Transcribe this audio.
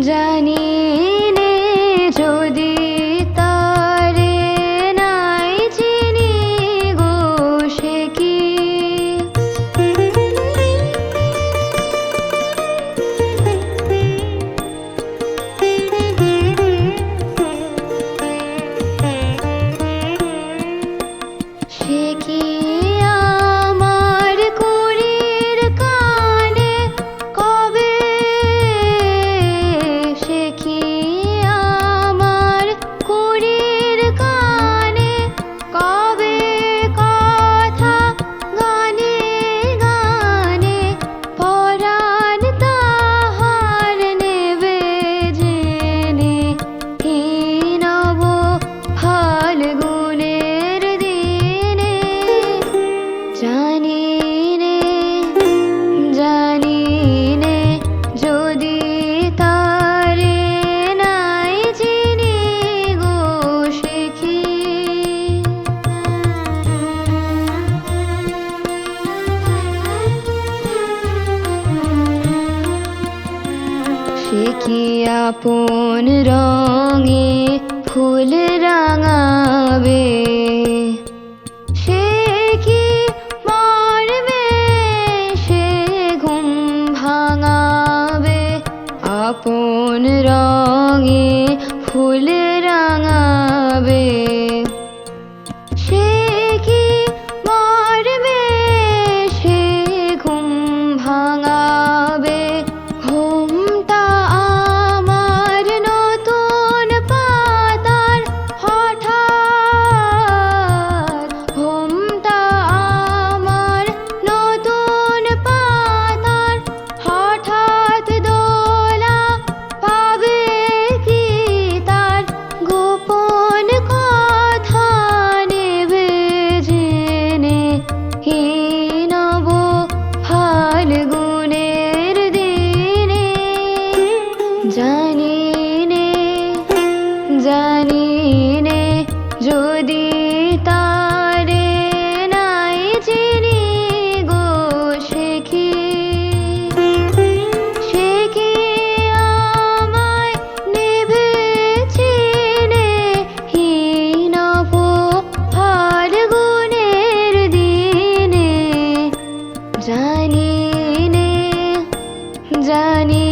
জানি সে আপন রঙে ফুল রাঙাবে। সে কি সে ঘুম ভাঙাবে। আপন রঙে ফুল রাঙাবে। জানি নে জানি নে যদি তারে নাই চিনি গো শেখি শেখি আমায় নেভে চিনে হীন ফাল্গুনের দিনে। জানি নে জানি